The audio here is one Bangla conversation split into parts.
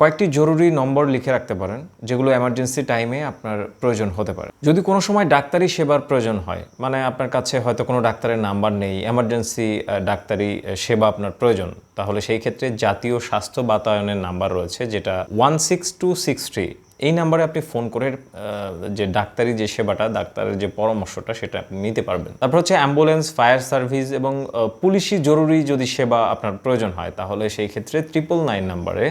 কয়েকটি জরুরি নম্বর লিখে রাখতে পারেন, যেগুলো এমার্জেন্সি টাইমে আপনার প্রয়োজন হতে পারে। যদি কোনো সময় ডাক্তারি সেবার প্রয়োজন হয় মানে আপনার কাছে হয়তো কোনো ডাক্তারের নাম্বার নেই এমার্জেন্সি ডাক্তারি সেবা আপনার প্রয়োজন, তাহলে সেই ক্ষেত্রে জাতীয় স্বাস্থ্য বাতায়নের নাম্বার রয়েছে, যেটা one six two six three এই নাম্বারে আপনি ফোন করে যে ডাক্তারি যে সেবাটা, ডাক্তারের যে পরামর্শটা, সেটা আপনি নিতে পারবেন। তারপর হচ্ছে অ্যাম্বুলেন্স ফায়ার সার্ভিস এবং পুলিশি জরুরি যদি সেবা আপনার প্রয়োজন হয়, তাহলে সেই ক্ষেত্রে ট্রিপল নাইন নাম্বারে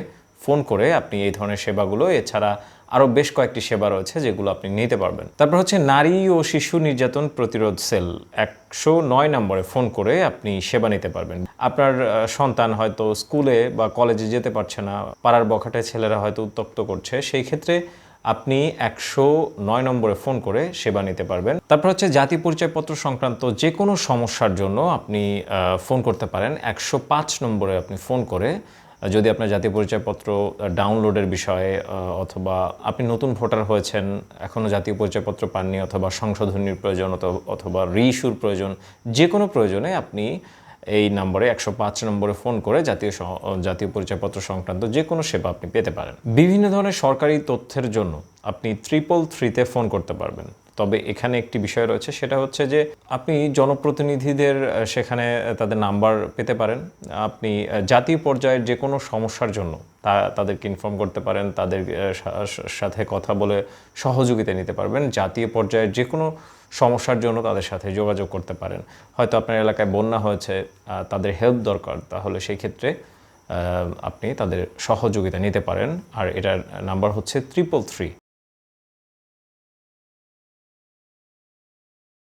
ফোন করে আপনি এই ধরনের সেবাগুলো, এছাড়া আরও বেশ কয়েকটি সেবা রয়েছে যেগুলো আপনি নিতে পারবেন। তারপর হচ্ছে নারী ও শিশু নির্যাতন প্রতিরোধ সেল। একশো নয় নম্বরে ফোন করে আপনি সেবা নিতে পারবেন। আপনার সন্তান হয়তো স্কুলে বা কলেজে যেতে পারছে না, পাড়ার বখাটে ছেলেরা হয়তো উত্তক্ত করছে, সেই ক্ষেত্রে আপনি একশো নয় নম্বরে ফোন করে সেবা নিতে পারবেন। তারপর হচ্ছে জাতি পরিচয়পত্র সংক্রান্ত যে কোনো সমস্যার জন্য আপনি ফোন করতে পারেন। একশো পাঁচ নম্বরে আপনি ফোন করে যদি আপনার জাতীয় পরিচয়পত্র ডাউনলোডের বিষয়ে অথবা আপনি নতুন ভোটার হয়েছেন এখনও জাতীয় পরিচয়পত্র পাননি, অথবা সংশোধনীর প্রয়োজন অথবা- রিইস্যুর প্রয়োজন যে কোনো প্রয়োজনে আপনি এই নম্বরে একশো পাঁচ নম্বরে ফোন করে জাতীয় জাতীয় পরিচয়পত্র সংক্রান্ত যে কোনো সেবা আপনি পেতে পারেন। বিভিন্ন ধরনের সরকারি তথ্যের জন্য আপনি ট্রিপল থ্রিতে ফোন করতে পারবেন। তবে এখানে একটি বিষয় রয়েছে, সেটা হচ্ছে যে আপনি জনপ্রতিনিধিদের সেখানে তাদের নাম্বার পেতে পারেন। আপনি জাতীয় পর্যায়ের যে কোনো সমস্যার জন্য তা, তাদেরকে ইনফর্ম করতে পারেন, তাদের সাথে কথা বলে সহযোগিতা নিতে পারবেন। জাতীয় পর্যায়ের যে কোনো সমস্যার জন্য তাদের সাথে যোগাযোগ করতে পারেন। হয়তো আপনার এলাকায় বন্যা হয়েছে তাদের হেল্প দরকার, তাহলে সেই ক্ষেত্রে আপনি তাদের সহযোগিতা নিতে পারেন। আর এটার নাম্বার হচ্ছে ত্রিপল থ্রি।